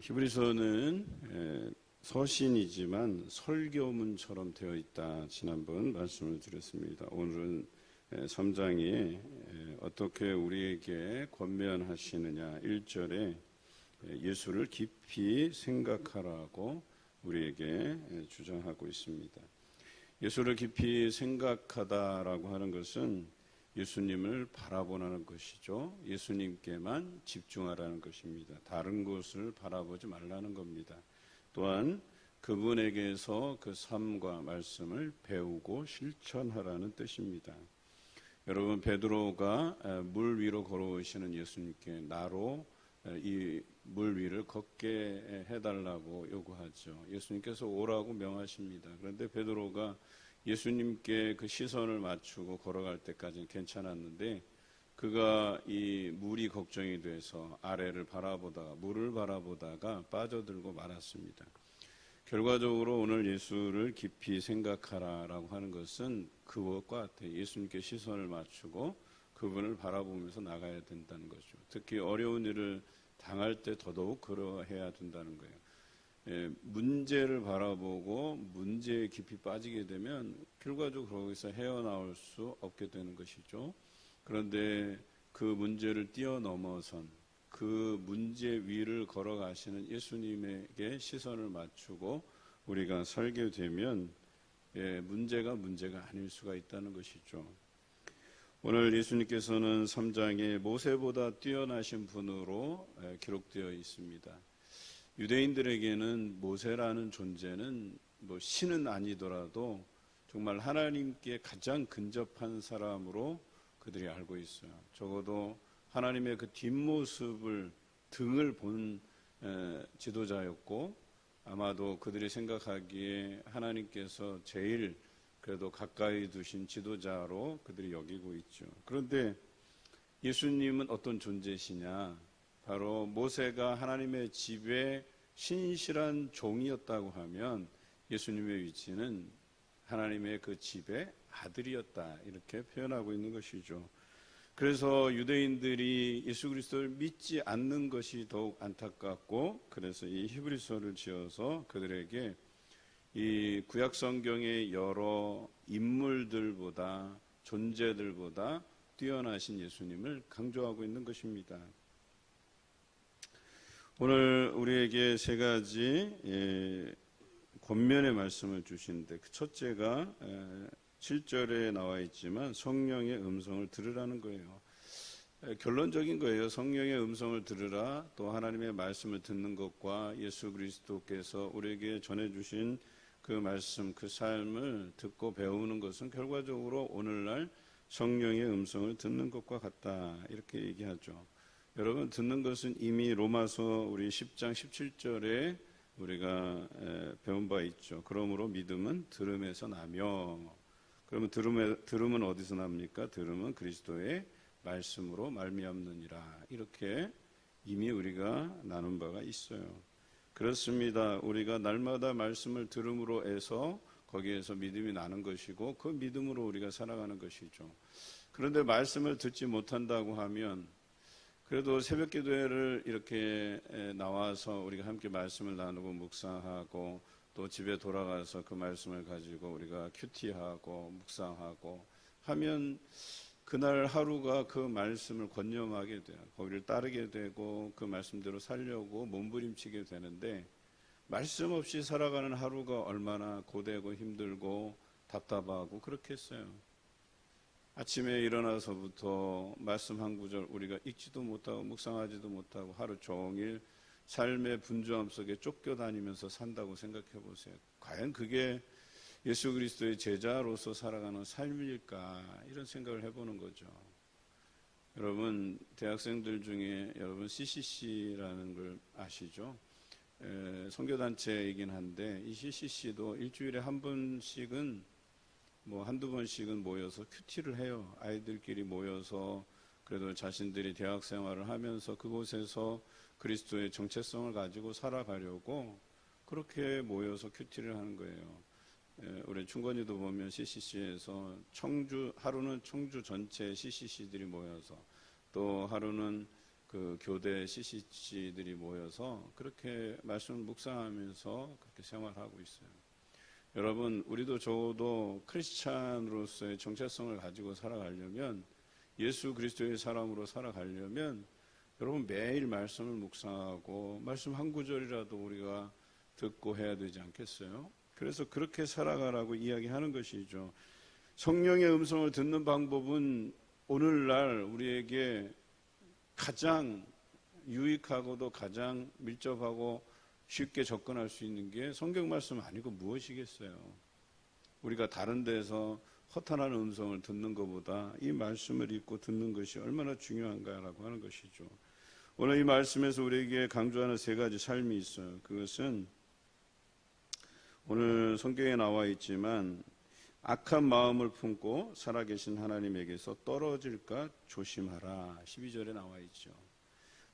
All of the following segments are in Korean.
히브리서는 서신이지만 설교문처럼 되어 있다. 지난번 말씀을 드렸습니다. 오늘은 3장에 어떻게 우리에게 권면하시느냐 1절에 예수를 깊이 생각하라고 우리에게 주장하고 있습니다. 예수를 깊이 생각하다라고 하는 것은 예수님을 바라보라는 것이죠. 예수님께만 집중하라는 것입니다. 다른 곳을 바라보지 말라는 겁니다. 또한 그분에게서 그 삶과 말씀을 배우고 실천하라는 뜻입니다. 여러분 베드로가 물 위로 걸어오시는 예수님께 나로 이 물 위를 걷게 해달라고 요구하죠. 예수님께서 오라고 명하십니다. 그런데 베드로가 예수님께 그 시선을 맞추고 걸어갈 때까지는 괜찮았는데 그가 이 물이 걱정이 돼서 아래를 바라보다가 물을 바라보다가 빠져들고 말았습니다. 결과적으로 오늘 예수를 깊이 생각하라라고 하는 것은 그것과 같아요. 예수님께 시선을 맞추고 그분을 바라보면서 나가야 된다는 거죠. 특히 어려운 일을 당할 때 더더욱 그러해야 된다는 거예요. 예, 문제를 바라보고 문제에 깊이 빠지게 되면 결과적으로 거기서 헤어나올 수 없게 되는 것이죠. 그런데 그 문제를 뛰어넘어선 그 문제 위를 걸어가시는 예수님에게 시선을 맞추고 우리가 살게 되면 예, 문제가 문제가 아닐 수가 있다는 것이죠. 오늘 예수님께서는 3장에 모세보다 뛰어나신 분으로 예, 기록되어 있습니다. 유대인들에게는 모세라는 존재는 뭐 신은 아니더라도 정말 하나님께 가장 근접한 사람으로 그들이 알고 있어요. 적어도 하나님의 그 뒷모습을 등을 본 지도자였고 아마도 그들이 생각하기에 하나님께서 제일 그래도 가까이 두신 지도자로 그들이 여기고 있죠. 그런데 예수님은 어떤 존재시냐? 바로 모세가 하나님의 집에 신실한 종이었다고 하면 예수님의 위치는 하나님의 그 집의 아들이었다 이렇게 표현하고 있는 것이죠. 그래서 유대인들이 예수 그리스도를 믿지 않는 것이 더욱 안타깝고 그래서 이 히브리서를 지어서 그들에게 이 구약 성경의 여러 인물들보다 존재들보다 뛰어나신 예수님을 강조하고 있는 것입니다. 오늘 우리에게 세 가지 예, 권면의 말씀을 주시는데 그 첫째가 7절에 나와 있지만 성령의 음성을 들으라는 거예요. 결론적인 거예요. 성령의 음성을 들으라. 또 하나님의 말씀을 듣는 것과 예수 그리스도께서 우리에게 전해주신 그 말씀, 그 삶을 듣고 배우는 것은 결과적으로 오늘날 성령의 음성을 듣는 것과 같다. 이렇게 얘기하죠. 여러분, 듣는 것은 이미 로마서 우리 10장 17절에 우리가 배운 바 있죠. 그러므로 믿음은 들음에서 나며 그러면 들음에, 들음은 어디서 납니까? 들음은 그리스도의 말씀으로 말미암느니라. 이렇게 이미 우리가 나눈 바가 있어요. 그렇습니다. 우리가 날마다 말씀을 들음으로 해서 거기에서 믿음이 나는 것이고 그 믿음으로 우리가 살아가는 것이죠. 그런데 말씀을 듣지 못한다고 하면 그래도 새벽 기도회를 이렇게 나와서 우리가 함께 말씀을 나누고 묵상하고 또 집에 돌아가서 그 말씀을 가지고 우리가 큐티하고 묵상하고 하면 그날 하루가 그 말씀을 권념하게 돼요. 거기를 따르게 되고 그 말씀대로 살려고 몸부림치게 되는데 말씀 없이 살아가는 하루가 얼마나 고되고 힘들고 답답하고 그렇겠어요. 아침에 일어나서부터 말씀 한 구절 우리가 읽지도 못하고 묵상하지도 못하고 하루 종일 삶의 분주함 속에 쫓겨다니면서 산다고 생각해 보세요. 과연 그게 예수 그리스도의 제자로서 살아가는 삶일까 이런 생각을 해보는 거죠. 여러분 대학생들 중에 여러분 CCC라는 걸 아시죠? 선교단체이긴 한데 이 CCC도 일주일에 한 번씩은 뭐 한두 번씩은 모여서 큐티를 해요. 아이들끼리 모여서 그래도 자신들이 대학 생활을 하면서 그곳에서 그리스도의 정체성을 가지고 살아가려고 그렇게 모여서 큐티를 하는 거예요. 우리 충건이도 보면 CCC에서 청주 하루는 청주 전체 CCC들이 모여서 또 하루는 그 교대 CCC들이 모여서 그렇게 말씀을 묵상하면서 그렇게 생활하고 있어요. 여러분, 우리도 적어도 크리스찬으로서의 정체성을 가지고 살아가려면 예수 그리스도의 사람으로 살아가려면 여러분 매일 말씀을 묵상하고 말씀 한 구절이라도 우리가 듣고 해야 되지 않겠어요? 그래서 그렇게 살아가라고 이야기하는 것이죠. 성령의 음성을 듣는 방법은 오늘날 우리에게 가장 유익하고도 가장 밀접하고 쉽게 접근할 수 있는 게 성경 말씀 아니고 무엇이겠어요? 우리가 다른 데서 허탄한 음성을 듣는 것보다 이 말씀을 읽고 듣는 것이 얼마나 중요한가라고 하는 것이죠. 오늘 이 말씀에서 우리에게 강조하는 세 가지 삶이 있어요. 그것은 오늘 성경에 나와 있지만 악한 마음을 품고 살아계신 하나님에게서 떨어질까 조심하라. 12절에 나와 있죠.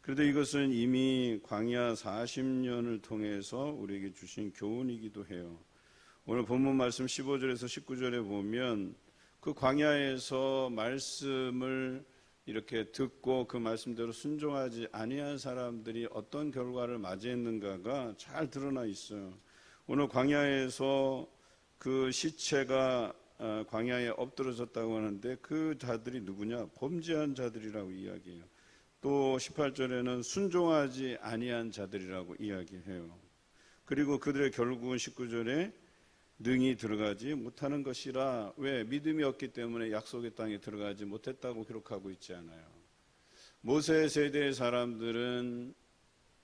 그런데 이것은 이미 광야 40년을 통해서 우리에게 주신 교훈이기도 해요. 오늘 본문 말씀 15절에서 19절에 보면 그 광야에서 말씀을 이렇게 듣고 그 말씀대로 순종하지 아니한 사람들이 어떤 결과를 맞이했는가가 잘 드러나 있어요. 오늘 광야에서 그 시체가 어, 광야에 엎드러졌다고 하는데 그 자들이 누구냐? 범죄한 자들이라고 이야기해요. 또 18절에는 순종하지 아니한 자들이라고 이야기해요. 그리고 그들의 결국은 19절에 능히 들어가지 못하는 것이라 왜 믿음이 없기 때문에 약속의 땅에 들어가지 못했다고 기록하고 있지 않아요. 모세 세대의 사람들은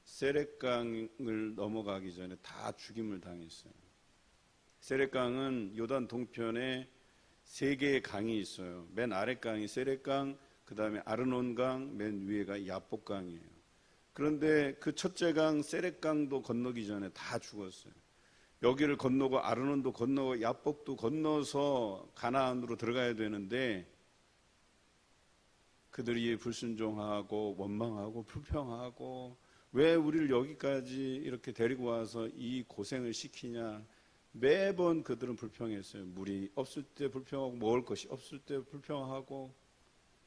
세렉강을 넘어가기 전에 다 죽임을 당했어요. 세렉강은 요단 동편에 세 개의 강이 있어요. 맨 아래 강이 세렉강, 그 다음에 아르논강, 맨 위에가 야복강이에요. 그런데 그 첫째 강 세렉강도 건너기 전에 다 죽었어요. 여기를 건너고 아르논도 건너고 야복도 건너서 가나안으로 들어가야 되는데 그들이 불순종하고 원망하고 불평하고 왜 우리를 여기까지 이렇게 데리고 와서 이 고생을 시키냐 매번 그들은 불평했어요. 물이 없을 때 불평하고 먹을 것이 없을 때 불평하고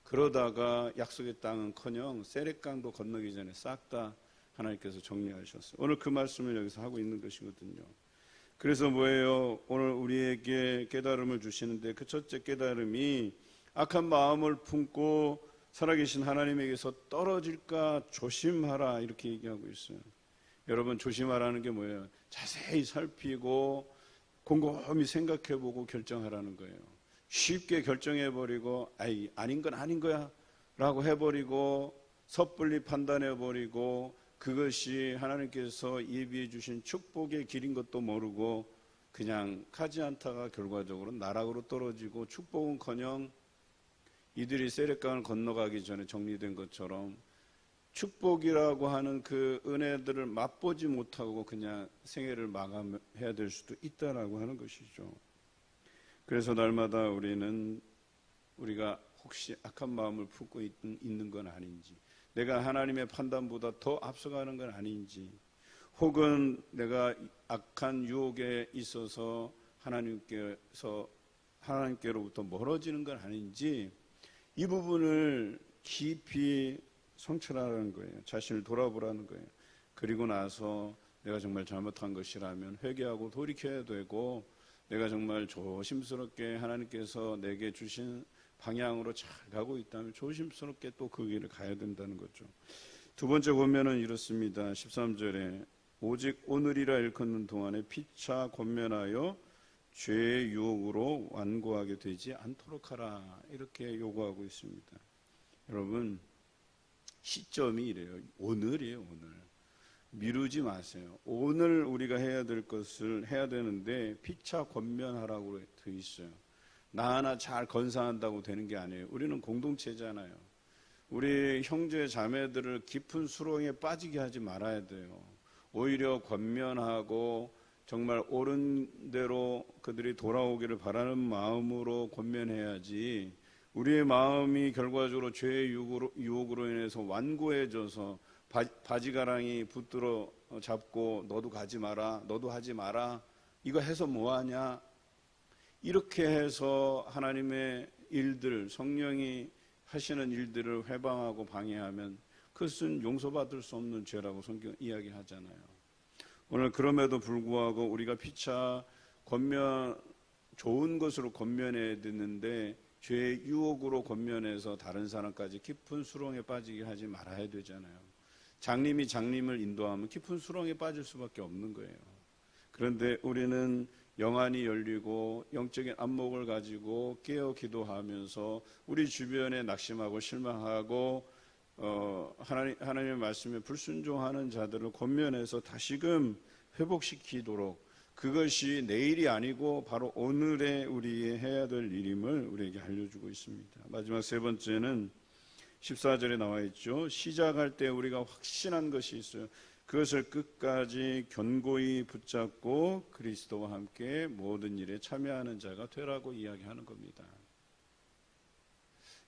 그러다가 약속의 땅은커녕 세례강도 건너기 전에 싹 다 하나님께서 정리하셨어요. 오늘 그 말씀을 여기서 하고 있는 것이거든요. 그래서 뭐예요? 오늘 우리에게 깨달음을 주시는데 그 첫째 깨달음이 악한 마음을 품고 살아계신 하나님에게서 떨어질까 조심하라 이렇게 얘기하고 있어요. 여러분 조심하라는 게 뭐예요? 자세히 살피고 곰곰이 생각해보고 결정하라는 거예요. 쉽게 결정해버리고 아이 아닌 건 아닌 거야 라고 해버리고 섣불리 판단해버리고 그것이 하나님께서 예비해 주신 축복의 길인 것도 모르고 그냥 가지 않다가 결과적으로 나락으로 떨어지고 축복은 커녕 이들이 세례강을 건너가기 전에 정리된 것처럼 축복이라고 하는 그 은혜들을 맛보지 못하고 그냥 생애를 마감해야 될 수도 있다라고 하는 것이죠. 그래서 날마다 우리는 우리가 혹시 악한 마음을 품고 있는 건 아닌지 내가 하나님의 판단보다 더 앞서가는 건 아닌지, 혹은 내가 악한 유혹에 있어서 하나님께서 하나님께로부터 멀어지는 건 아닌지 이 부분을 깊이 성찰하라는 거예요. 자신을 돌아보라는 거예요. 그리고 나서 내가 정말 잘못한 것이라면 회개하고 돌이켜야 되고 내가 정말 조심스럽게 하나님께서 내게 주신 방향으로 잘 가고 있다면 조심스럽게 또 그 길을 가야 된다는 거죠. 두 번째 보면은 이렇습니다. 13절에 오직 오늘이라 일컫는 동안에 피차 권면하여 죄의 유혹으로 완고하게 되지 않도록 하라. 이렇게 요구하고 있습니다. 여러분, 시점이 이래요. 오늘이에요, 오늘. 미루지 마세요. 오늘 우리가 해야 될 것을 해야 되는데 피차 권면하라고 되어 있어요. 나 하나 잘 건사한다고 되는 게 아니에요. 우리는 공동체잖아요. 우리 형제 자매들을 깊은 수렁에 빠지게 하지 말아야 돼요. 오히려 권면하고 정말 옳은 대로 그들이 돌아오기를 바라는 마음으로 권면해야지 우리의 마음이 결과적으로 죄의 유혹으로, 유혹으로 인해서 완고해져서 바, 지 가랑이 붙들어 잡고 너도 가지 마라 너도 하지 마라 이거 해서 뭐 하냐 이렇게 해서 하나님의 일들, 성령이 하시는 일들을 회방하고 방해하면 그것은 용서받을 수 없는 죄라고 성경 이야기하잖아요. 오늘 그럼에도 불구하고 우리가 피차 권면 좋은 것으로 권면해야 되는데 죄의 유혹으로 권면해서 다른 사람까지 깊은 수렁에 빠지게 하지 말아야 되잖아요. 장님이 장님을 인도하면 깊은 수렁에 빠질 수밖에 없는 거예요. 그런데 우리는 영안이 열리고 영적인 안목을 가지고 깨어 기도하면서 우리 주변에 낙심하고 실망하고 어, 하나님 하나님의 말씀에 불순종하는 자들을 권면해서 다시금 회복시키도록 그것이 내일이 아니고 바로 오늘에 우리 해야 될 일임을 우리에게 알려주고 있습니다. 마지막 세 번째는 14절에 나와 있죠. 시작할 때 우리가 확신한 것이 있어요. 그것을 끝까지 견고히 붙잡고 그리스도와 함께 모든 일에 참여하는 자가 되라고 이야기하는 겁니다.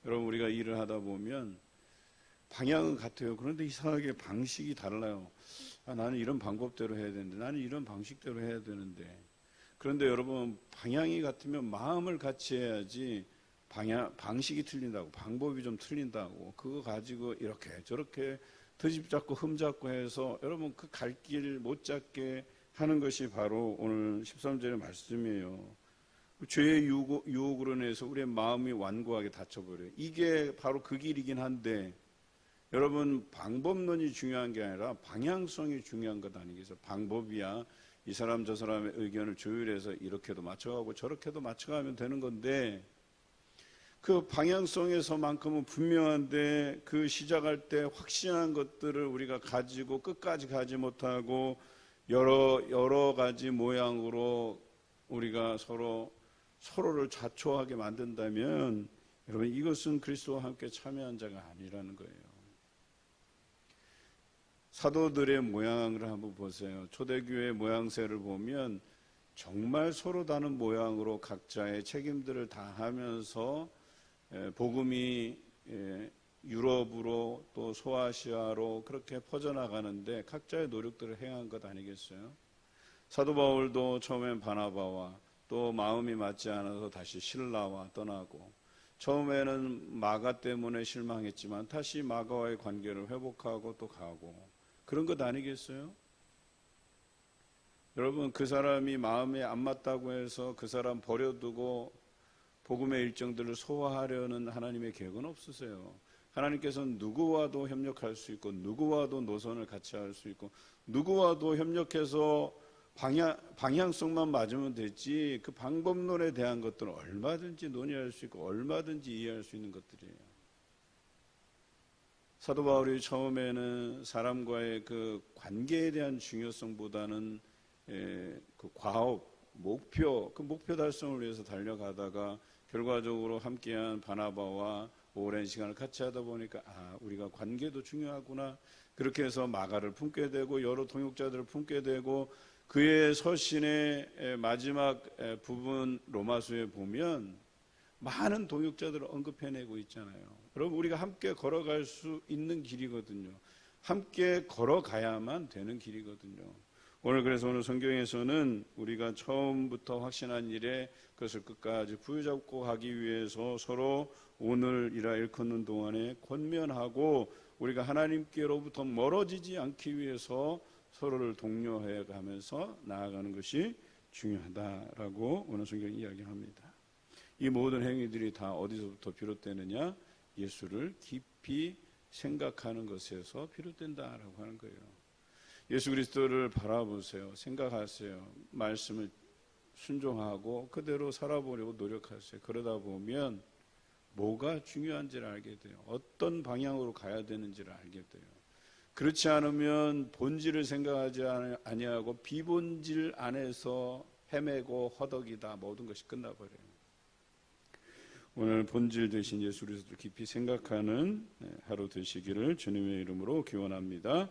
여러분 우리가 일을 하다 보면 방향은 같아요. 그런데 이상하게 방식이 달라요. 아, 나는 이런 방법대로 해야 되는데 나는 이런 방식대로 해야 되는데 그런데 여러분 방향이 같으면 마음을 같이 해야지 방향 방식이 틀린다고 방법이 좀 틀린다고 그거 가지고 이렇게 저렇게 드집 잡고 흠 잡고 해서 여러분 그 갈 길 못 잡게 하는 것이 바로 오늘 13절의 말씀이에요. 죄의 유혹, 유혹으로 인해서 우리의 마음이 완고하게 닫혀버려요. 이게 바로 그 길이긴 한데 여러분 방법론이 중요한 게 아니라 방향성이 중요한 것 아니겠어요? 방법이야 이 사람 저 사람의 의견을 조율해서 이렇게도 맞춰가고 저렇게도 맞춰가면 되는 건데 그 방향성에서만큼은 분명한데 그 시작할 때 확신한 것들을 우리가 가지고 끝까지 가지 못하고 여러 여러 가지 모양으로 우리가 서로 서로를 자초하게 만든다면 여러분 이것은 그리스도와 함께 참여한 자가 아니라는 거예요. 사도들의 모양을 한번 보세요. 초대교회 모양새를 보면 정말 서로 다른 모양으로 각자의 책임들을 다하면서 복음이 유럽으로 또 소아시아로 그렇게 퍼져나가는데 각자의 노력들을 행한 것 아니겠어요? 사도 바울도 처음엔 바나바와 또 마음이 맞지 않아서 다시 신라와 떠나고 처음에는 마가 때문에 실망했지만 다시 마가와의 관계를 회복하고 또 가고 그런 것 아니겠어요? 여러분 그 사람이 마음에 안 맞다고 해서 그 사람 버려두고 복음의 일정들을 소화하려는 하나님의 계획은 없으세요. 하나님께서는 누구와도 협력할 수 있고 누구와도 노선을 같이 할 수 있고 누구와도 협력해서 방향, 방향성만 맞으면 되지 그 방법론에 대한 것들은 얼마든지 논의할 수 있고 얼마든지 이해할 수 있는 것들이에요. 사도 바울이 처음에는 사람과의 그 관계에 대한 중요성보다는 에, 그 과업, 목표, 그 목표 달성을 위해서 달려가다가 결과적으로 함께한 바나바와 오랜 시간을 같이 하다 보니까 아 우리가 관계도 중요하구나 그렇게 해서 마가를 품게 되고 여러 동역자들을 품게 되고 그의 서신의 마지막 부분 로마서에 보면 많은 동역자들을 언급해내고 있잖아요. 여러분 우리가 함께 걸어갈 수 있는 길이거든요. 함께 걸어가야만 되는 길이거든요. 오늘 그래서 오늘 성경에서는 우리가 처음부터 확신한 일에 그것을 끝까지 부여잡고 가기 위해서 서로 오늘이라 일컫는 동안에 권면하고 우리가 하나님께로부터 멀어지지 않기 위해서 서로를 독려해 가면서 나아가는 것이 중요하다라고 오늘 성경이 이야기합니다. 이 모든 행위들이 다 어디서부터 비롯되느냐? 예수를 깊이 생각하는 것에서 비롯된다라고 하는 거예요. 예수 그리스도를 바라보세요. 생각하세요. 말씀을 순종하고 그대로 살아보려고 노력하세요. 그러다 보면 뭐가 중요한지를 알게 돼요. 어떤 방향으로 가야 되는지를 알게 돼요. 그렇지 않으면 본질을 생각하지 아니하고 비본질 안에서 헤매고 허덕이다 모든 것이 끝나버려요. 오늘 본질 대신 예수 그리스도를 깊이 생각하는 하루 되시기를 주님의 이름으로 기원합니다.